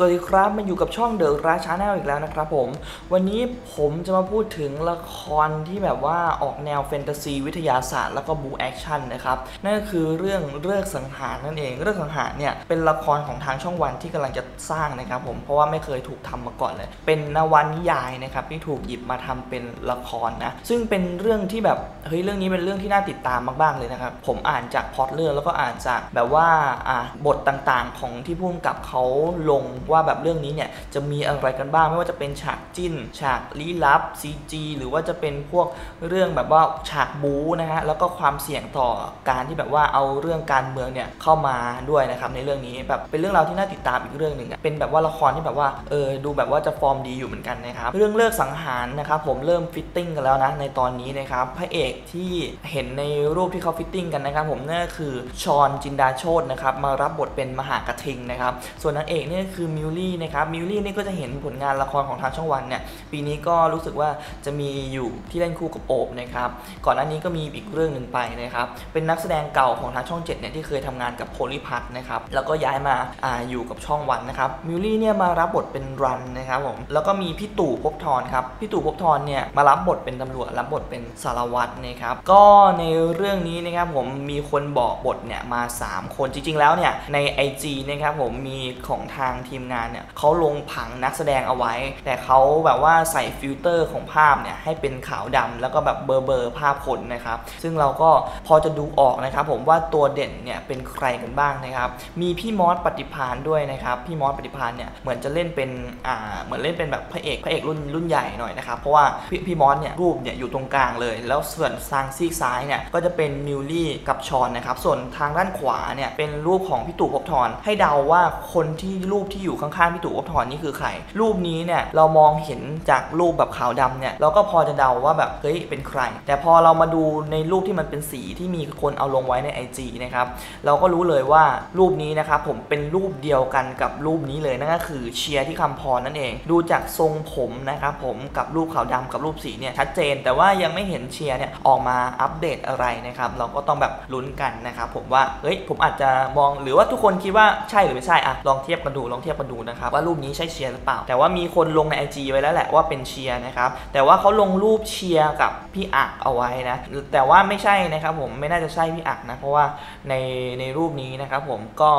สวัสดีครับมาอยู่กับช่องเดอะราชาแนลอีกแล้วนะครับผม วันนี้ผมจะมาพูดถึงละครที่แบบว่าออกแนวแฟนตาซีวิทยาศาสตร์แล้วก็บูแอคชั่นนะครับ นั่นก็คือเรื่องเลิกสังหารนั่นเองเลิกสังหารเนี่ยเป็นละครของทางช่องวันที่กำลังจะสร้างนะครับผมเพราะว่าไม่เคยถูกทำมาก่อนเลย เป็นนวนิยายนะครับที่ถูกหยิบมาทำเป็นละครนะซึ่งเป็นเรื่องที่แบบเฮ้ยเรื่องนี้เป็นเรื่องที่น่าติดตามมากๆเลยนะครับผมอ่านจากพอตเรื่องแล้วก็อ่านจากแบบว่าอ่าบทต่างๆ ของที่พุ่มกับเขาลงว่าแบบเรื่องนี้เนี่ยจะมีอะไรกันบ้าง ไม่ว่าจะเป็นฉากจิ้น ฉากลี้ลับ CG หรือว่าจะเป็นพวกเรื่องแบบว่าฉากบู๊นะฮะแล้วก็ความเสี่ยงต่อการที่แบบว่าเอาเรื่องการเมืองเนี่ยเข้ามาด้วยนะครับในเรื่องนี้แบบเป็นเรื่องราวที่น่าติดตามอีกเรื่องหนึ่งเป็นแบบว่าละครที่แบบว่าเออดูแบบว่าจะฟอร์มดีอยู่เหมือนกันนะครับเรื่องเลิกสังหารนะครับผมเริ่มฟิตติ้งกันแล้วนะในตอนนี้นะครับพระเอกที่เห็นในรูปที่เขาฟิตติ้งกันนะครับผมนั่นคือชอนจินดาโชตนะครับมารับบทเป็นมหากระทิงนะครับส่วนนางเอกเนี่ยคือมิวลี่นะครับมิวลี่นี่ก็จะเห็นผลงานละครของทางช่องวันเนี่ยปีนี้ก็รู้สึกว่าจะมีอยู่ที่เล่นคู่กับโอบนะครับก่อนหน้านี้ก็มีอีกเรื่องหนึ่งไปนะครับเป็นนักแสดงเก่าของทางช่อง7เนี่ยที่เคยทำงานกับโพลิพัทนะครับแล้วก็ย้ายมาอาอยู่กับช่องวันนะครับมิวลี่เนี่ยมารับบทเป็นรันนะครับผมแล้วก็มีพี่ตู่ภพบทรครับพี่ตู่ภพบทรเนี่ยมารับบทเป็นตำรวจรับบทเป็นสารวัตรนะครับก็ในเรื่องนี้นะครับผมมีคนบอกบทเนี่ยมา 3 คนจริงๆแล้วเนี่ยใน IG นะครับผมมีของทางทีมงานเนี่ยเขาลงผังนักแสดงเอาไว้ แต่เขาแบบว่าใส่ฟิลเตอร์ของภาพเนี่ยให้เป็นขาวดำแล้วก็แบบเบอร์เบอร์ภาพคนนะครับซึ่งเราก็พอจะดูออกนะครับผมว่าตัวเด่นเนี่ยเป็นใครกันบ้างนะครับมีพี่มอสปฏิพานด้วยนะครับพี่มอสปฏิพานเนี่ยเหมือนจะเล่นเป็นอ่าเหมือนเล่นเป็นแบบพระเอกพระเอกรุ่นรุ่นใหญ่หน่อยนะครับเพราะว่าพี่พี่มอสเนี่ยรูปเนี่ยอยู่ตรงกลางเลย แล้วส่วนทางซีกซ้ายเนี่ยก็จะเป็นมิวลี่กับชอนนะครับส่วนทางด้านขวาเนี่ยเป็นรูปของพี่ตู่ภพบทรให้เดาว่าคนที่รูปที่อยู่ข้างๆพี่ตู่ภพบทรนี่คือใคร รูปนี้เนี่ยเรามองเห็นจากรูปแบบขาวดำเนี่ยเราก็พอจะเดาว่าแบบเฮ้ยเป็นใคร แต่พอเรามาดูในรูปที่มันเป็นสีที่มีคนเอาลงไว้ใน IG นะครับเราก็รู้เลยว่ารูปนี้นะครับผมเป็นรูปเดียวกันกับรูปนี้เลยนั่นก็คือเชียร์ที่คำพรนั่นเอง ดูจากทรงผมนะครับผมกับรูปขาวดำกับรูปสีเนี่ยชัดเจน แต่ว่ายังไม่เห็นเชียร์เนี่ยออกมาอัปเดตอะไรนะครับเราก็ต้องแบบลุ้นกันนะครับผมว่าเฮ้ยผมอาจจะมองหรือว่าทุกคนคิดว่าใช่หรือไม่ใช่อะลองเทียบกันดูลองเทียบกันดูนะครับว่ารูปนี้ใช่เชียร์หรือเปล่า แต่ว่ามีคนลงใน IG ไว้แล้วแหละว่าเป็นเชียร์นะครับแต่ว่าเขาลงรูปเชียร์กับพี่อักเอาไว้นะแต่ว่าไม่ใช่นะครับผมไม่น่าจะใช่พี่อักนะเพราะว่าในในรูปนี้นะครับผมก็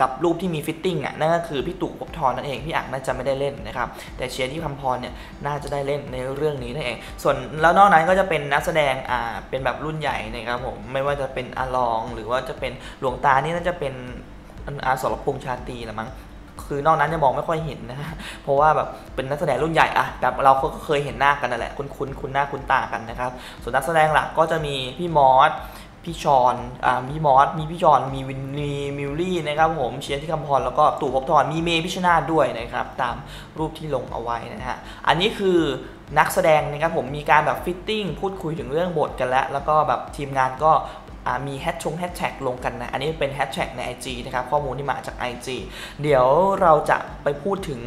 กับรูปที่มีฟิตติ้งอะนั่นก็คือพี่ตู่ภพบทรนั่นเองพี่อักน่าจะไม่ได้เล่นนะครับแต่เชียร์ที่คำพรเนี่ยน่าจะได้เล่นในเรื่องนี้นั่นเอง ส่วนแล้วนอกนั้นก็จะเป็นนักแสดงอ่าเป็นแบบรุ่นใหญ่นะครับผมไม่ว่าจะเป็นอาลอง หรือว่าจะเป็นหลวงตานี่น่าจะเป็นอาสรพงษ์ชาตรีละมั้ง คือนอกนั้นจะมองไม่ค่อยเห็นนะฮะเพราะว่าแบบเป็นนักแสดงรุ่นใหญ่อะแบบเราก็เคยเห็นหน้ากันนั่นแหละคุ้นคุ้นคุ้นหน้าคุ้นตากันนะครับ ส่วนนักแสดงหลักก็จะมีพี่มอสพี่ชอนอ่าพี่มอสมีพี่ชอนมีวินมีมิวลี่นะครับผมเชียร์ที่คำพรแล้วก็ตู่ภพบทรมีเมย์พิชนาด้วยนะครับ ตามรูปที่ลงเอาไว้นะฮะอันนี้คือนักแสดงนะครับผมมีการแบบฟิตติ้งพูดคุยถึงเรื่องบทกันแล้ว แล้วก็แบบทีมงานก็ มีแฮชชงแฮชแท็กลงกันนะ อันนี้เป็นแฮชแท็กใน IG นะครับ ข้อมูลที่มาจาก IG เดี๋ยวเราจะไปพูดถึง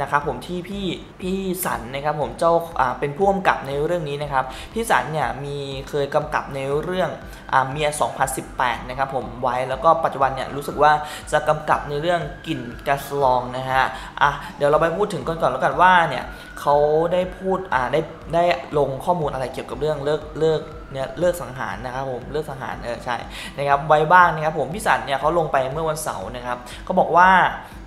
นะครับผมที่พี่พี่สันนะครับผมเจ้าเป็นผู้กำกับในเรื่องนี้นะครับ พี่สันเนี่ยมีเคยกำกับในเรื่องเมีย 2018 นะครับผมไว้แล้วก็ปัจจุบันเนี่ยรู้สึกว่าจะกำกับในเรื่องกลิ่นกาสลองนะฮะอะเดี๋ยวเราไปพูดถึงก่อนก่อนแล้วกันว่าเนี่ยเขาได้พูดอ่าได้ได้ลงข้อมูลอะไรเกี่ยวกับเรื่องเลิกเลิก เนี่ยเลิกสังหารนะครับผมเลิกสังหารเออใช่นะครับไว้บ้างนะครับผมพี่สันเนี่ยเขาลงไปเมื่อวันเสาร์นะครับเขาบอกว่า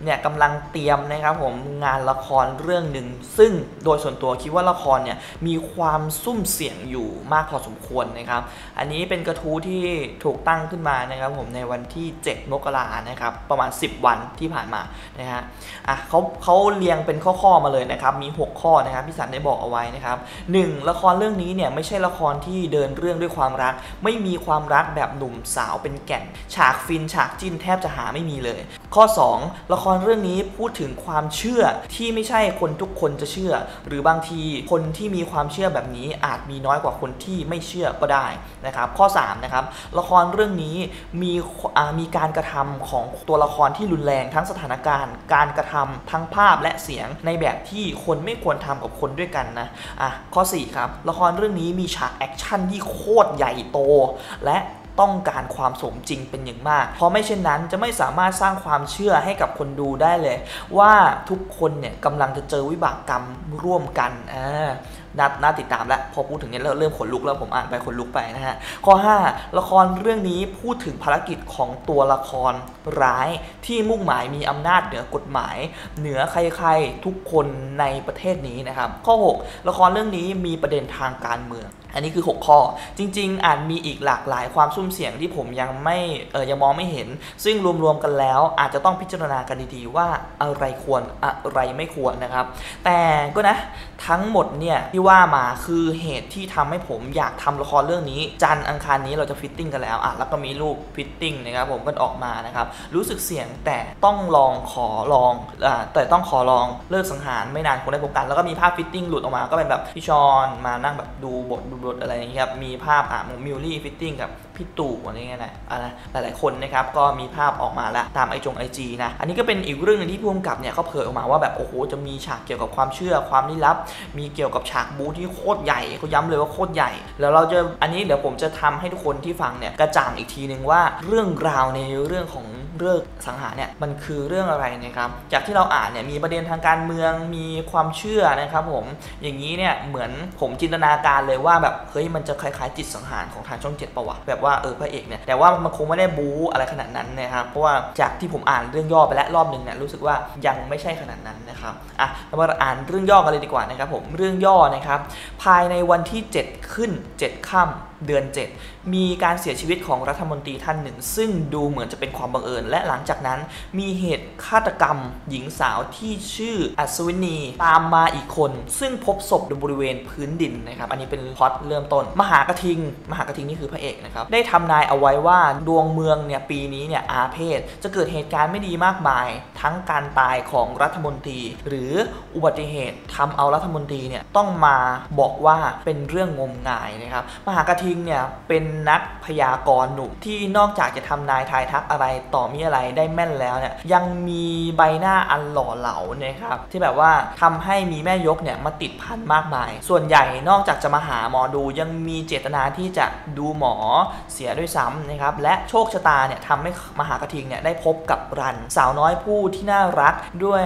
เนี่ยกำลังเตรียมนะครับผมงานละครเรื่องหนึ่งซึ่งโดยส่วนตัวคิดว่าละครเนี่ยมีความซุ่มเสียงอยู่มากพอสมควรนะครับ อันนี้เป็นกระทู้ที่ถูกตั้งขึ้นมานะครับผมในวันที่ 7 มกรานะครับประมาณ 10 วันที่ผ่านมานะฮะอะเขาเขาเรียงเป็นข้อๆมาเลยนะครับมี 6 ข้อนะครับพี่สันได้บอกเอาไว้นะครับหนึ่งละครเรื่องนี้เนี่ยไม่ใช่ละครที่เดินเรื่องด้วยความรัก ไม่มีความรักแบบหนุ่มสาวเป็นแก่น ฉากฟินฉากจิ้นแทบจะหาไม่มีเลย ข้อ 2 ละครเรื่องนี้พูดถึงความเชื่อที่ไม่ใช่คนทุกคนจะเชื่อ หรือบางทีคนที่มีความเชื่อแบบนี้อาจมีน้อยกว่าคนที่ไม่เชื่อก็ได้นะครับข้อ3นะครับละครเรื่องนี้มีมีการกระทำของตัวละครที่รุนแรงทั้งสถานการณ์ การกระทำทั้งภาพและเสียงในแบบที่คนไม่ควรทำกับคนด้วยกันนะอะข้อ4ครับละครเรื่องนี้มีฉากแอคชั่นที่โคตรใหญ่โต และ ต้องการความสมจริงเป็นอย่างมาก เพราะไม่เช่นนั้นจะไม่สามารถสร้างความเชื่อให้กับคนดูได้เลย ว่าทุกคนเนี่ยกำลังจะเจอวิบากกรรมร่วมกันอ่าน่าน่าติดตามแล้วพอพูดถึงเนี้ยเริ่มขนลุกแล้วผมอ่านไปขนลุกไปนะฮะ ข้อ 5 ละครเรื่องนี้พูดถึงภารกิจของตัวละครร้ายที่มุ่งหมายมีอำนาจเหนือกฎหมาย เหนือใครๆทุกคนในประเทศนี้นะครับ ข้อ 6 ละครเรื่องนี้มีประเด็นทางการเมือง อันนี้คือ 6 ข้อ จริง ๆอาจมีอีกหลากหลายความซุ่มเสี่ยงที่ผมยังไม่เออยังมองไม่เห็น ซึ่งรวมๆกันแล้วอาจจะต้องพิจารณากันดีๆว่าอะไรควรอะไรไม่ควรนะครับ แต่ก็นะทั้งหมดเนี่ยที่ว่ามาคือเหตุที่ทำให้ผมอยากทำละครเรื่องนี้ จันอังคารนี้เราจะฟิตติ้งกันแล้วอะแล้วก็มีรูปฟิตติ้งนะครับผมก็ออกมานะครับรู้สึกเสี่ยงแต่ต้องลองขอลองอ่าแต่ต้องขอลองเลิกสังหารไม่นานคงได้พบกัน แล้วก็มีภาพฟิตติ้งหลุดออกมาก็เป็นแบบพี่ชอนมานั่งแบบดูบทดูบทอะไรอย่างเงี้ยครับมีภาพอะมิวลี่ฟิตติ้งกับพี่ตู่อะไรเงี้ยนะอะไรหลายๆคนนะครับก็มีภาพออกมาแล้วตามไอจงไอจีนะ อันนี้ก็เป็นอีกเรื่องหนึงที่ผู้กำกับเนี่ยเขาเผยออกมาว่าแบบโอ้โหจะมีฉากเกี่ยวกับความเชื่อความลี้ลับ มีเกี่ยวกับฉากบูที่โคตรใหญ่เขาย้ำเลยว่าโคตรใหญ่ แล้วเราจะอันนี้เดี๋ยวผมจะทำให้ทุกคนที่ฟังเนี่ยกระจ่างอีกทีนึงว่าเรื่องราวในเรื่องของเรื่องสังหารเนี่ยมันคือเรื่องอะไรนะครับ จากที่เราอ่านเนี่ยมีประเด็นทางการเมืองมีความเชื่อนะครับผมอย่างนี้เนี่ยเหมือนผมจินตนาการเลยว่าแบบเฮ้ยมันจะคล้ายๆจิตสังหารของทางช่องเจ็ดประวัติแบบว่าเออพระเอกเนี่ยแต่ว่ามันคงไม่ได้บู๊อะไรขนาดนั้นนะครับเพราะว่าจากที่ผมอ่านเรื่องย่อไปแล้วรอบหนึ่งเนี่ยรู้สึกว่ายังไม่ใช่ขนาดนั้นนะครับอะเรามาอ่านเรื่องย่อกันเลยดีกว่านะครับผมเรื่องย่อนะครับภายในวันที่ 7 ขึ้น 7 ค่ำ เดือน 7 มีการเสียชีวิตของรัฐมนตรีท่านหนึ่ง ซึ่งดูเหมือนจะเป็นความบังเอิญ และหลังจากนั้นมีเหตุฆาตกรรม หญิงสาวที่ชื่ออัศวินีตามมาอีกคน ซึ่งพบศพบริเวณพื้นดินนะครับ อันนี้เป็นพล็อตเริ่มต้น มหากระทิง มหากระทิงนี่คือพระเอกนะครับ ได้ทำนายเอาไว้ว่าดวงเมืองเนี่ยปีนี้เนี่ยอาเพศ จะเกิดเหตุการณ์ไม่ดีมากมาย ทั้งการตายของรัฐมนตรี หรืออุบัติเหตุทำเอารัฐมนตรีเนี่ยต้องมาบอกว่าเป็นเรื่องงมงายนะครับ มหากระทิงเนี่ยเป็นนักพยากรณ์หนุ่มที่นอกจากจะทำนายทายทักอะไรต่อมีอะไรได้แม่นแล้วเนี่ยยังมีใบหน้าอันหล่อเหลาเนะครับที่แบบว่าทำให้มีแม่ยกเนี่ยมาติดพันมากมาย ส่วนใหญ่นอกจากจะมาหาหมอดูยังมีเจตนาที่จะดูหมอเสียด้วยซ้ำนะครับและโชคชะตาเนี่ยทำให้มหากระทิงเนี่ยได้พบกับรัน สาวน้อยผู้ที่น่ารักด้วย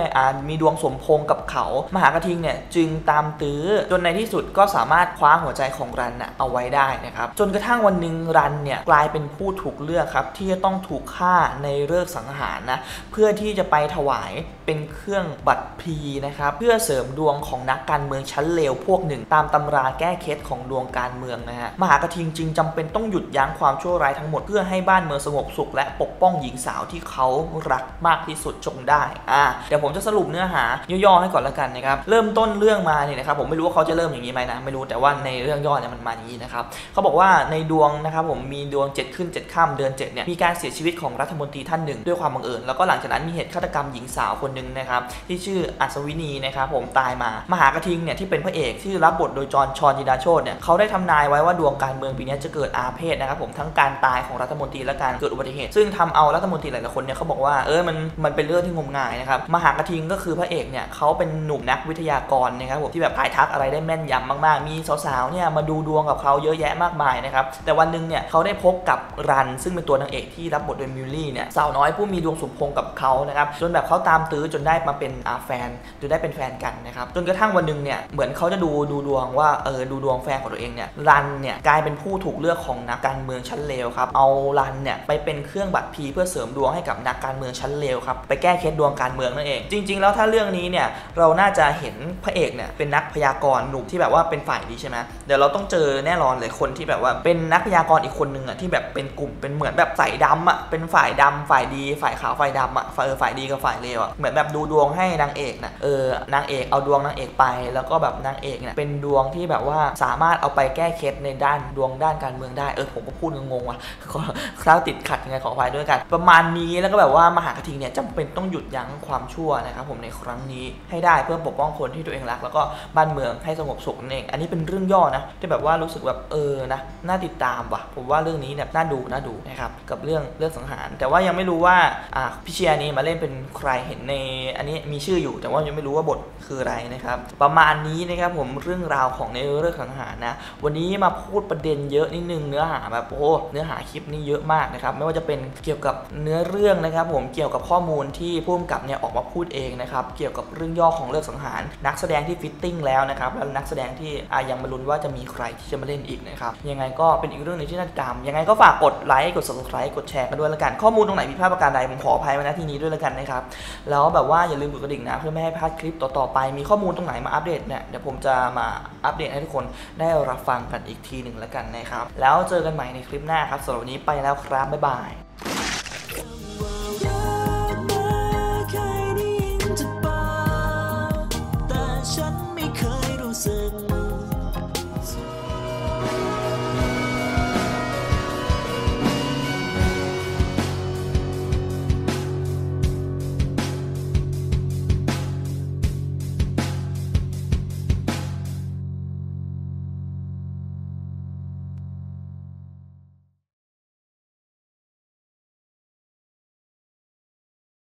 มีดวงสมพงกับเขา มหากระทิงเนี่ยจึงตามตื้อจนในที่สุดก็สามารถคว้าหัวใจของรันนะเอาไว้ได้นะครับจนกระทั่งวันหนึ่งรันเนี่ยกลายเป็นผู้ถูกเลือกครับที่จะต้องถูกฆ่าในเลิกสังหารนะเพื่อที่จะไปถวายเป็นเครื่องบัตรพีนะครับเพื่อเสริมดวงของนักการเมืองชั้นเลวพวกหนึ่ง ตามตำราแก้เคล็ดของดวงการเมืองนะฮะมหากระทิงจึงจำเป็นต้องหยุดยั้งความชั่วร้ายทั้งหมดเพื่อให้บ้านเมืองสงบสุขและปกป้องหญิงสาวที่เขารักมากที่สุดจงได้อ่าเดี๋ยวผมจะสรุปเนื้อหาย่อๆให้ก่อนละกันนะครับเริ่มต้นเรื่องมาเนี่ยนะครับผมไม่รู้ว่าเขาจะเริ่มอย่างนี้ไหมนะไม่รู้แต่ว่าในเรื่องย่อเนี่ยมันมาอย่างนี้นะครับเขาบอกว่าในดวงนะครับผมมีดวง 7 ขึ้น7ค่ำเดือน 7 เนี่ย มีการเสียชีวิตของรัฐมนตรีท่านหนึ่ง ด้วยความบังเอิญ แล้วก็หลังจากนั้นมีเหตุฆาตกรรมหญิงสาวคนหนึ่งนะครับ ที่ชื่ออัศวินีนะครับผมตายมา มหากระทิงเนี่ยที่เป็นพระเอกที่รับบทโดยจอห์นชอนจิดาโชตเนี่ยเขาได้ทำนายไว้ว่าดวงการเมืองปีนี้จะเกิดอาเพศนะครับผมทั้งการตายของรัฐมนตรีและการเกิดอุบัติเหตุ ซึ่งทำเอารัฐมนตรีหลายๆคนเนี่ยเขาบอกว่าเออมันมันเป็นเรื่องที่งมงายนะครับมหากระทิงก็คือพระเอกเนี่ยเขาเป็นหนุ่มนักวิทยากรนะครับผมที่แบบทายทักอะไรได้แม่นยำมากๆ มีสาวๆเนี่ยมาดูดวงกับเขาเยอะแยะมากมายนะครับ แต่วันหนึ่งเนี่ยเขาได้พบกับรัน ซึ่งเป็นตัวนางเอกที่รับบทโดยมิลลี่เนี่ยสาวน้อยผู้มีดวงสมพงกับเขานะครับจนแบบเขาตามตื้อจนได้มาเป็นอาแฟนจนได้เป็นแฟนกันนะครับจนกระทั่งวันหนึ่งเนี่ยเหมือนเขาจะดูดูดวงว่าเออดูดวงแฟนของตัวเองเนี่ยรันเนี่ยกลายเป็นผู้ถูกเลือกของนักการเมืองชั้นเลวครับเอารันเนี่ยไปเป็นเครื่องบัตรพีเพื่อเสริมดวงให้กับนักการเมืองชั้นเลวครับไปแก้เคล็ดดวงการเมืองนั่นเอง จริง ๆ แล้วถ้าเรื่องนี้เนี่ยเราน่าจะเห็นพระเอกเนี่ยเป็นนักพยากรณ์หนุ่มที่แบบว่าเป็นฝ่ายดีใช่ไหมเดี๋ยวเราต้องเจอแน่นอนเลยคนที่แบบว่าเป็นนักพยากรณ์อีกคนนึงอะที่แบบเป็นกลุ่มเป็นเหมือนแบบใส่ดำอะเป็นฝ่ายดำฝ่ายดี ฝ่ายขาวฝ่ายดำอะฝ่ายฝ่ายดีกับฝ่ายเลวอะเหมือนแบบดูดวงให้นางเอกนะเออนางเอกเอาดวงนางเอกไป แล้วก็แบบนางเอกเนี่ยเป็นดวงที่แบบว่าสามารถเอาไปแก้เคล็ดในด้านดวงด้านการเมืองได้เออผมก็พูดงงๆว่ะขอคราวติดขัดยังไงขออภัยด้วยกัน ประมาณนี้แล้วก็แบบว่ามหากระทิงเนี่ยจำเป็นต้องหยุดยั้งความชั่วนะครับผมในครั้งนี้ให้ได้เพื่อปกป้องคนที่ตัวเองรัก แล้วก็บ้านเมืองให้สงบสุขนั่นเอง อันนี้เป็นเรื่องย่อนะที่แบบว่ารู้สึกแบบเออนะ น่าติดตามว่ะ ผมว่าเรื่องนี้เนี่ยน่าดูน่าดูนะครับกับเรื่องเรื่องสังหาร แต่ว่ายังไม่รู้ว่าอ่าพิเชียร์นี้มาเล่นเป็นใครเห็นใน อันนี้มีชื่ออยู่ แต่ว่ายังไม่รู้ว่าบทคืออะไรนะครับ ประมาณนี้นะครับผมเรื่องราวของในเรื่องสังหารนะ วันนี้มาพูดประเด็นเยอะนิดนึงเนื้อหาแบบโอ้เนื้อหาคลิปนี่เยอะมากนะครับไม่ว่าจะเป็นเกี่ยวกับเนื้อเรื่องนะครับ ผมเกี่ยวกับข้อมูลที่ผู้กำกับเนี่ยออกมาพูดเองนะครับเกี่ยวกับเรื่องย่อของเลิกสังหาร นักแสดงที่ฟิตติ้งแล้วนะครับแล้วนักแสดงที่อะยังมาลุ้นว่าจะมีใครที่จะมาเล่นอีกนะครับยังไงก็เป็นอีกเรื่องหนึงที่น่าติดตาม ยังไงก็ฝากกดไลค์ กด subscribe กดแชร์กันด้วยละกัน ข้อมูลตรงไหนผิดพลาดประการใดผมขออภัยมาณที่นี้ด้วยละกันนะครับ แล้วแบบว่าอย่าลืมกดกระดิ่งนะเพื่อไม่ให้พลาดคลิปต่อๆไป มีข้อมูลตรงไหนมาอัปเดตเนี่ย เดี๋ยวผมจะมาอัปเดตให้ทุกคนได้รับฟังกันอีกทีหนึ่งละกันนะครับ แล้วเจอกันใหม่ในคลิปหน้าครับสำหรับวันนี้ไปแล้วครับบ๊ายบาย